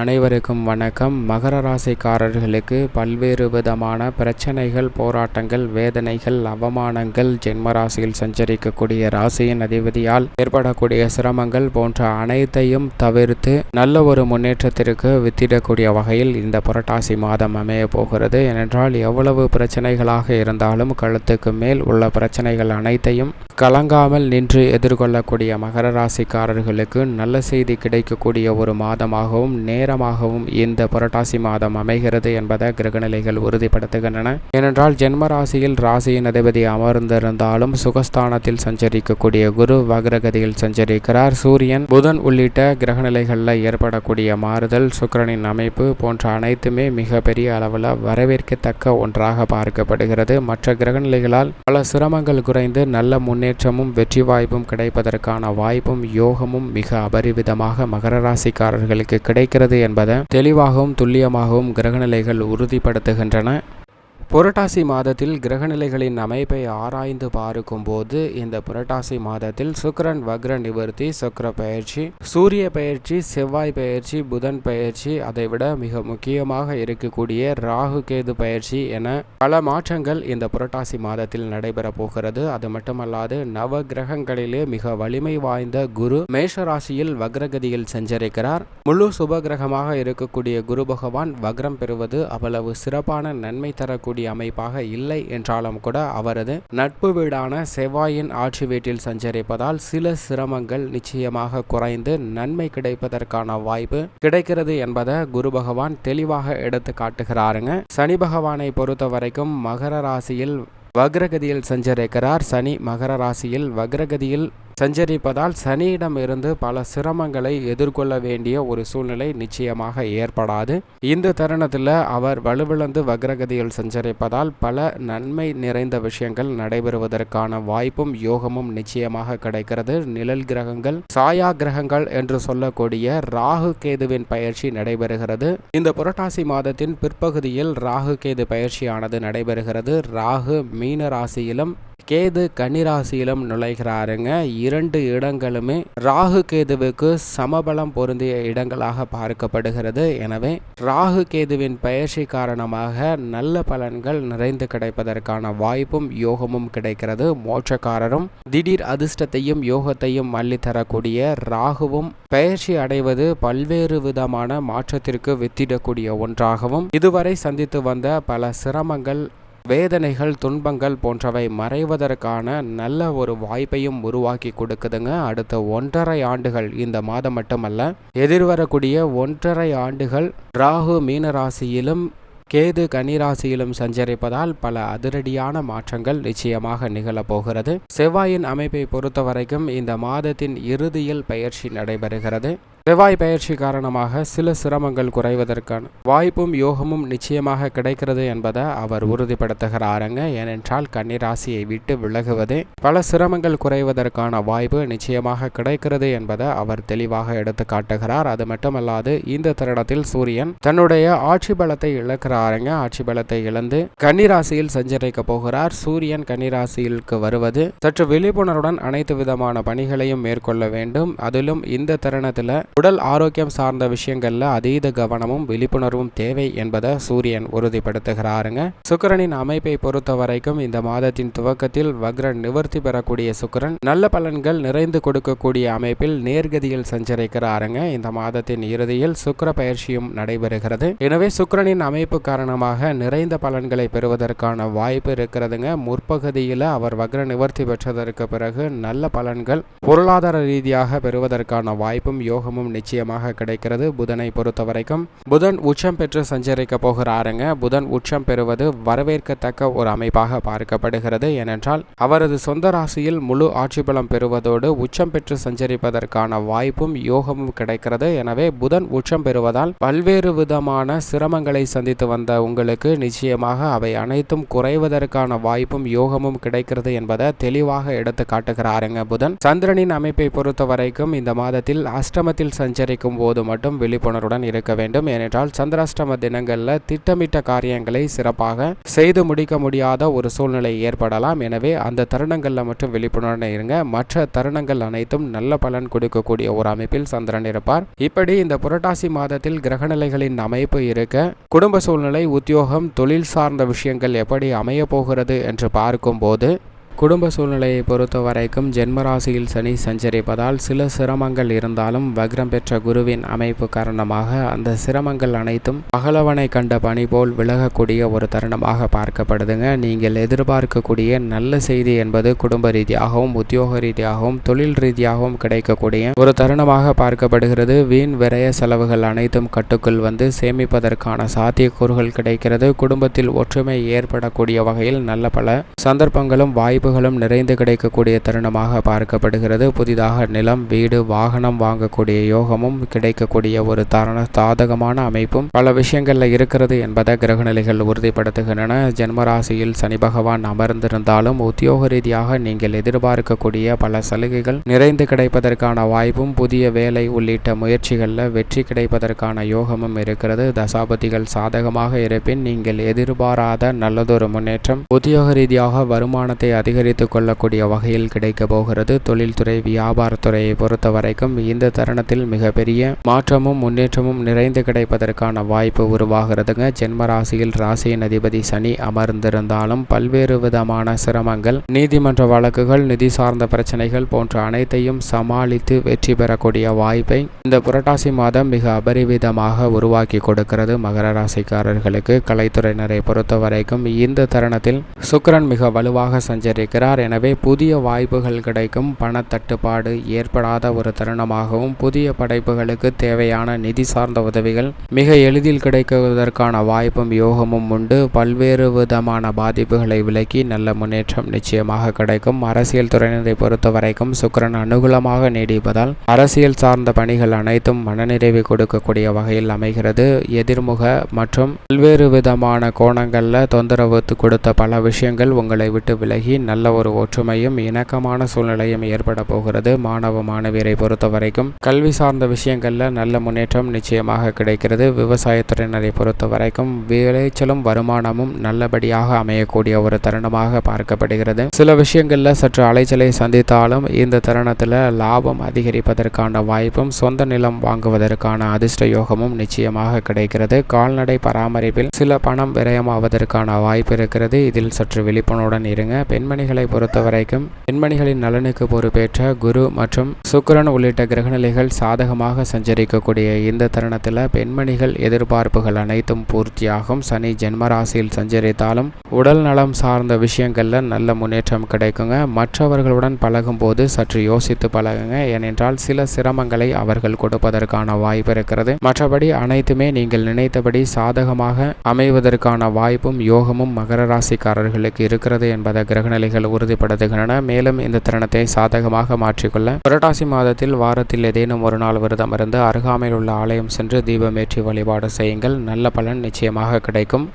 அனைவருக்கும் வணக்கம். மகர ராசிக்காரர்களுக்கு பல்வேறு விதமான பிரச்சனைகள் போராட்டங்கள் வேதனைகள் அவமானங்கள் ஜென்ம ராசியில் சஞ்சரிக்கக்கூடிய ராசியின் அதிபதியால் ஏற்படக்கூடிய சிரமங்கள் போன்ற அனைத்தையும் தவிர்த்து நல்ல ஒரு முன்னேற்றத்திற்கு வித்திடக்கூடிய வகையில் இந்த புரட்டாசி மாதம் அமைய போகிறது. ஏனென்றால் எவ்வளவு பிரச்சனைகளாக இருந்தாலும் கழுத்துக்கு மேல் உள்ள பிரச்சனைகள் அனைத்தையும் கலங்காமல் நின்று எதிர்கொள்ளக்கூடிய மகர ராசிக்காரர்களுக்கு நல்ல செய்தி கிடைக்கக்கூடிய ஒரு மாதமாகவும் நேரமாகவும் இந்த புரட்டாசி மாதம் அமைகிறது என்பதை கிரகநிலைகள் உறுதிப்படுத்துகின்றன. ஏனென்றால் ஜென்ம ராசியில் ராசியின் அதிபதி அமர்ந்திருந்தாலும் சுகஸ்தானத்தில் சஞ்சரிக்கக்கூடிய குரு வக்ரகதியில் சஞ்சரிக்கிறார். சூரியன் புதன் உள்ளிட்ட கிரகநிலைகளில் ஏற்படக்கூடிய மாறுதல் சுக்கிரனின் அமைப்பு போன்ற அனைத்துமே மிக பெரிய அளவில் வரவேற்கத்தக்க ஒன்றாக பார்க்கப்படுகிறது. மற்ற கிரகநிலைகளால் பல சிரமங்கள் குறைந்து நல்ல முன்னேற்றமும் வெற்றி வாய்ப்பும் கிடைப்பதற்கான வாய்ப்பும் யோகமும் மிக அபரிவிதமாக மகர ராசிக்காரர்களுக்கு கிடைக்கிறது. என்பதை தெளிவாகவும் துல்லியமாகவும் கிரகநிலைகள் உறுதிப்படுத்துகின்றன. புரட்டாசி மாதத்தில் கிரகநிலைகளின் அமைப்பை ஆராய்ந்து பார்க்கும்போது இந்த புரட்டாசி மாதத்தில் சுக்கிரன் வக்ர நிவர்த்தி சுக்கிர பயிற்சி சூரிய பயிற்சி செவ்வாய் பயிற்சி புதன் பயிற்சி அதைவிட மிக முக்கியமாக இருக்கக்கூடிய ராகு கேது பயிற்சி என பல மாற்றங்கள் இந்த புரட்டாசி மாதத்தில் நடைபெற போகிறது. அது மட்டுமல்லாது நவ கிரகங்களிலே மிக வலிமை வாய்ந்த குரு மேஷராசியில் வக்ரகதியில் சஞ்சரிக்கிறார். முழு சுப கிரகமாக இருக்கக்கூடிய குரு பகவான் வக்ரம் பெறுவது அவ்வளவு சிறப்பான நன்மை தரக்கூடிய அமைப்பாக இல்லை என்றாலும் கூட அவரது நட்பு வீடான செவ்வாயின் ஆட்சி வீட்டில் சஞ்சரிப்பதால் சில சிரமங்கள் நிச்சயமாக குறைந்து நன்மை கிடைப்பதற்கான வாய்ப்பு கிடைக்கிறது என்பதை குரு பகவான் தெளிவாக எடுத்து காட்டுகிறாருங்க. சனி பகவானை பொறுத்த வரைக்கும் மகர ராசியில் வக்ரகதியில் சஞ்சரிக்கிறார். சனி மகர ராசியில் வக்ரகதியில் சஞ்சரிப்பதால் சனியிடமிருந்து பல சிரமங்களை எதிர்கொள்ள வேண்டிய ஒரு சூழ்நிலை நிச்சயமாக ஏற்படாது. இந்த தருணத்தில் அவர் வலுவிழந்து வக்ரகதியில் சஞ்சரிப்பதால் பல நன்மை நிறைந்த விஷயங்கள் நடைபெறுவதற்கான வாய்ப்பும் யோகமும் நிச்சயமாக கிடைக்கிறது. நிழல் கிரகங்கள் சாயா கிரகங்கள் என்று சொல்லக்கூடிய ராகு கேதுவின் பயிற்சி நடைபெறுகிறது. இந்த புரட்டாசி மாதத்தின் பிற்பகுதியில் ராகு கேது பயிற்சியானது நடைபெறுகிறது. ராகு மீன ராசியிலும் கேது கன்னிராசியிலும் நுழைகிறாருங்க. இரண்டு இடங்களுமே ராகு கேதுவுக்கு சமபலம் பொருந்திய இடங்களாக பார்க்கப்படுகிறது. எனவே ராகு கேதுவின் பயிற்சி காரணமாக நல்ல பலன்கள் நிறைந்து கிடைப்பதற்கான வாய்ப்பும் யோகமும் கிடைக்கிறது. மோட்சக்காரரும் திடீர் அதிர்ஷ்டத்தையும் யோகத்தையும் அள்ளி தரக்கூடிய ராகுவும் பயிற்சி அடைவது பல்வேறு விதமான மாற்றத்திற்கு வித்திடக்கூடிய ஒன்றாகவும் இதுவரை சந்தித்து வந்த பல சிரமங்கள் வேதனைகள் துன்பங்கள் போன்றவை மறைவதற்கான நல்ல ஒரு வாய்ப்பையும் உருவாக்கி கொடுக்குதுங்க. அடுத்த ஒன்றரை ஆண்டுகள் இந்த மாதம் மட்டுமல்ல எதிர்வரக்கூடிய ஒன்றரை ஆண்டுகள் ராகு மீனராசியிலும் கேது கன்னிராசியிலும் சஞ்சரிப்பதால் பல அதிரடியான மாற்றங்கள் நிச்சயமாக நிகழப்போகிறது செவ்வாயின் அமைப்பை பொறுத்த வரைக்கும் இந்த மாதத்தின் இறுதியில் பயிற்சி நடைபெறுகிறது. செவ்வாய் பயிற்சி காரணமாக சில சிரமங்கள் குறைவதற்கான வாய்ப்பும் யோகமும் நிச்சயமாக கிடைக்கிறது என்பதை அவர் உறுதிப்படுத்துகிறாருங்க ஏனென்றால் கன்னிராசியை விட்டு விலகுவதே பல சிரமங்கள் குறைவதற்கான வாய்ப்பு நிச்சயமாக கிடைக்கிறது என்பதை அவர் தெளிவாக எடுத்து காட்டுகிறார். அது மட்டுமல்லாது இந்த தருணத்தில் சூரியன் தன்னுடைய ஆட்சி பலத்தை இழக்கிறாருங்க ஆட்சி பலத்தை இழந்து கன்னிராசியில் சஞ்சரிக்க போகிறார். சூரியன் கன்னிராசியிற்கு வருவது சற்று விழிப்புணர்வுடன் அனைத்து விதமான பணிகளையும் மேற்கொள்ள வேண்டும். அதிலும் இந்த தருணத்தில் உடல் ஆரோக்கியம் சார்ந்த விஷயங்கள்ல அதீத கவனமும் விழிப்புணர்வும் தேவை என்பதை சூரியன் உறுதிப்படுத்துகிறாருங்க. சுக்கிரனின் அமைப்பை பொறுத்த வரைக்கும் இந்த மாதத்தின் துவக்கத்தில் வக்ர நிவர்த்தி பெறக்கூடிய சுக்கிரன் நல்ல பலன்கள் நிறைந்து கொடுக்கக்கூடிய அமைப்பில் நேர்கதியில் சஞ்சரிக்கிறாருங்க. இந்த மாதத்தின் இறுதியில் சுக்கிர பயிற்சியும் நடைபெறுகிறது. எனவே சுக்கிரனின் அமைப்பு காரணமாக நிறைந்த பலன்களை பெறுவதற்கான வாய்ப்பு இருக்கிறதுங்க. முற்பகுதியில் அவர் வக்ர நிவர்த்தி பெற்றதற்கு பிறகு நல்ல பலன்கள் பொருளாதார ரீதியாக பெறுவதற்கான வாய்ப்பும் யோகமும் நிச்சயமாக கிடைக்கிறது புதனை பொறுத்த வரைக்கும் புதன் உச்சம் பெற்று சஞ்சரிக்க போகிறாருங்க. புதன் உச்சம் பெறுவது வரவேற்கத்தக்க ஒரு அமைப்பாக பார்க்கப்படுகிறது. ஏனென்றால் அவரது சொந்த ராசியில் முழு ஆட்சி பலம் பெறுவதோடு உச்சம் பெற்று சஞ்சரிப்பதற்கான வாய்ப்பும் யோகமும் கிடைக்கிறது. எனவே புதன் உச்சம் பெறுவதால் பல்வேறு விதமான சிரமங்களை சந்தித்து வந்த உங்களுக்கு நிச்சயமாக அவை அனைத்தும் குறைவதற்கான வாய்ப்பும் யோகமும் கிடைக்கிறது என்பதை தெளிவாக எடுத்து காட்டுகிறாருங்க புதன். சந்திரனின் அமைப்பை பொறுத்த வரைக்கும் இந்த மாதத்தில் அஷ்டமத்தில் சஞ்சரிக்கும் போது மட்டும் விழிப்புணர்வுடன் இருக்க வேண்டும். ஏனென்றால் சந்திராஷ்டம தினங்களில் திட்டமிட்ட காரியங்களை சிறப்பாக செய்து முடிக்க முடியாத ஒரு சூழ்நிலை ஏற்படலாம். எனவே அந்த தருணங்களில் மட்டும் விழிப்புணர்வுடன் இருங்க. மற்ற தருணங்கள் அனைத்தும் நல்ல பலன் கொடுக்கக்கூடிய ஒரு அமைப்பில் சந்திரன் இருப்பார். இப்படி இந்த புரட்டாசி மாதத்தில் கிரகநிலைகளின் அமைப்பு இருக்க குடும்ப சூழ்நிலை உத்தியோகம் தொழில் சார்ந்த விஷயங்கள் எப்படி அமைய போகிறது என்று பார்க்கும்போது குடும்ப சூழ்நிலையை பொறுத்த வரைக்கும் ஜென்மராசியில் சனி சஞ்சரிப்பதால் சில சிரமங்கள் இருந்தாலும் வக்ரம் பெற்ற குருவின் அமைப்பு காரணமாக அந்த சிரமங்கள் அனைத்தும் பகலவனை கண்ட பணி போல் விலகக்கூடிய ஒரு தருணமாக பார்க்கப்படுதுங்க. நீங்கள் எதிர்பார்க்கக்கூடிய நல்ல செய்தி என்பது குடும்ப ரீதியாகவும் உத்தியோக ரீதியாகவும் தொழில் ரீதியாகவும் கிடைக்கக்கூடிய ஒரு தருணமாக பார்க்கப்படுகிறது. வீண் விரய செலவுகள் அனைத்தும் கட்டுக்குள் வந்து சேமிப்பதற்கான சாத்தியக்கூறுகள் கிடைக்கிறது. குடும்பத்தில் ஒற்றுமை ஏற்படக்கூடிய வகையில் நல்ல பல சந்தர்ப்பங்களும் வாய்ப்பு வாய்ப்புகளும் நிறைந்து கிடைக்கக்கூடிய தருணமாக பார்க்கப்படுகிறது. புதிதாக நிலம் வீடு வாகனம் வாங்கக்கூடிய யோகமும் கிடைக்கக்கூடிய ஒரு தரண சாதகமான அமைப்பும் பல விஷயங்களில் இருக்கிறது என்பதை கிரகநிலைகள் உறுதிப்படுத்துகின்றன. ஜென்மராசியில் சனி பகவான் அமர்ந்திருந்தாலும் உத்தியோக ரீதியாக நீங்கள் எதிர்பார்க்கக்கூடிய பல சலுகைகள் நிறைந்து கிடைப்பதற்கான வாய்ப்பும் புதிய வேலை உள்ளிட்ட முயற்சிகளில் வெற்றி கிடைப்பதற்கான யோகமும் இருக்கிறது. தசாபதிகள் சாதகமாக இருப்பின் நீங்கள் எதிர்பாராத நல்லதொரு முன்னேற்றம் உத்தியோக ரீதியாக வருமானத்தை அதிக அதிகரித்து கொள்ளக்கூடிய வகையில் கிடைக்க போகிறது. தொழில்துறை வியாபாரத்துறையை பொறுத்த வரைக்கும் இந்த தருணத்தில் மிகப்பெரிய மாற்றமும் முன்னேற்றமும் நிறைந்து கிடைப்பதற்கான வாய்ப்பு உருவாகிறதுங்க. ஜென்ம ராசியில் ராசியின் அதிபதி சனி அமர்ந்திருந்தாலும் பல்வேறு விதமான சிரமங்கள் நீதிமன்ற வழக்குகள் நிதி சார்ந்த பிரச்சனைகள் போன்ற அனைத்தையும் சமாளித்து வெற்றி பெறக்கூடிய வாய்ப்பை இந்த புரட்டாசி மாதம் மிக அபரிவிதமாக உருவாக்கி கொடுக்கிறது மகர ராசிக்காரர்களுக்கு. கலைத்துறையினரை பொறுத்த வரைக்கும் இந்த தருணத்தில் சுக்கரன் மிக வலுவாக சஞ்சரி வைக்கிறார் எனவே புதிய வாய்ப்புகள் கிடைக்கும். பண தட்டுப்பாடு ஏற்படாத ஒரு தருணமாகவும் புதிய படைப்புகளுக்கு தேவையான நிதி சார்ந்த உதவிகள் மிக எளிதில் கிடைக்குவதற்கான வாய்ப்பும் யோகமும் உண்டு. பல்வேறு விதமான பாதிப்புகளை விலக்கி நல்ல முன்னேற்றம் நிச்சயமாக கிடைக்கும். அரசியல் துறையினரை பொறுத்த வரைக்கும் சுக்கரன் அனுகூலமாக நீடிப்பதால் அரசியல் சார்ந்த பணிகள் அனைத்தும் மனநிறைவு கொடுக்கக்கூடிய வகையில் அமைகிறது. எதிர்முக மற்றும் பல்வேறு விதமான கோணங்களில் தொந்தரவு கொடுத்த பல விஷயங்கள் உங்களை விட்டு விலகி நல்ல ஒரு ஒற்றுமையும் இணக்கமான சூழ்நிலையும் ஏற்பட போகிறது. மாணவ மாணவியரை பொறுத்த வரைக்கும் கல்வி சார்ந்த விஷயங்களில் நல்ல முன்னேற்றம் நிச்சயமாக கிடைக்கிறது. விவசாயத்துறையினரை பொறுத்த வரைக்கும் விளைச்சலும் வருமானமும் நல்லபடியாக அமையக்கூடிய ஒரு தருணமாக பார்க்கப்படுகிறது. சில விஷயங்களில் சற்று அலைச்சலை சந்தித்தாலும் இந்த தருணத்தில் லாபம் அதிகரிப்பதற்கான வாய்ப்பும் சொந்த நிலம் வாங்குவதற்கான அதிர்ஷ்ட யோகமும் நிச்சயமாக கிடைக்கிறது. கால்நடை பராமரிப்பில் சில பணம் விரயமாவதற்கான வாய்ப்பு இருக்கிறது. இதில் சற்று விழிப்புணர்வுடன் இருங்க. பெண்மணிகளை பொறுத்த வரைக்கும் பெண்மணிகளின் நலனுக்கு பொறுப்பேற்ற குரு மற்றும் சுக்கிரன் உள்ளிட்ட கிரகநிலைகள் சாதகமாக சஞ்சரிக்கக்கூடிய இந்த தருணத்தில் பெண்மணிகள் எதிர்பார்ப்புகள் அனைத்தும் பூர்த்தியாகும். சனி ஜென்மராசியில் சஞ்சரித்தாலும் உடல் நலம் சார்ந்த விஷயங்கள்ல நல்ல முன்னேற்றம் கிடைக்குங்க. மற்றவர்களுடன் பழகும்போது சற்று யோசித்து பழகுங்க. ஏனென்றால் சில சிரமங்களை அவர்கள் கொடுப்பதற்கான வாய்ப்பு இருக்கிறது. மற்றபடி அனைத்துமே நீங்கள் நினைத்தபடி சாதகமாக அமைவதற்கான வாய்ப்பும் யோகமும் மகர ராசிக்காரர்களுக்கு இருக்கிறது என்பதை கிரகநிலை நிலைகள் உறுதிப்படுத்துகின்றன. மேலும் இந்த தருணத்தை சாதகமாக மாற்றிக்கொள்ள புரட்டாசி மாதத்தில் வாரத்தில் ஏதேனும் ஒரு நாள் விரதம் இருந்து அருகாமையில் உள்ள ஆலயம் சென்று தீபமேற்றி வழிபாடு செய்யுங்கள். நல்ல பலன் நிச்சயமாக கிடைக்கும்.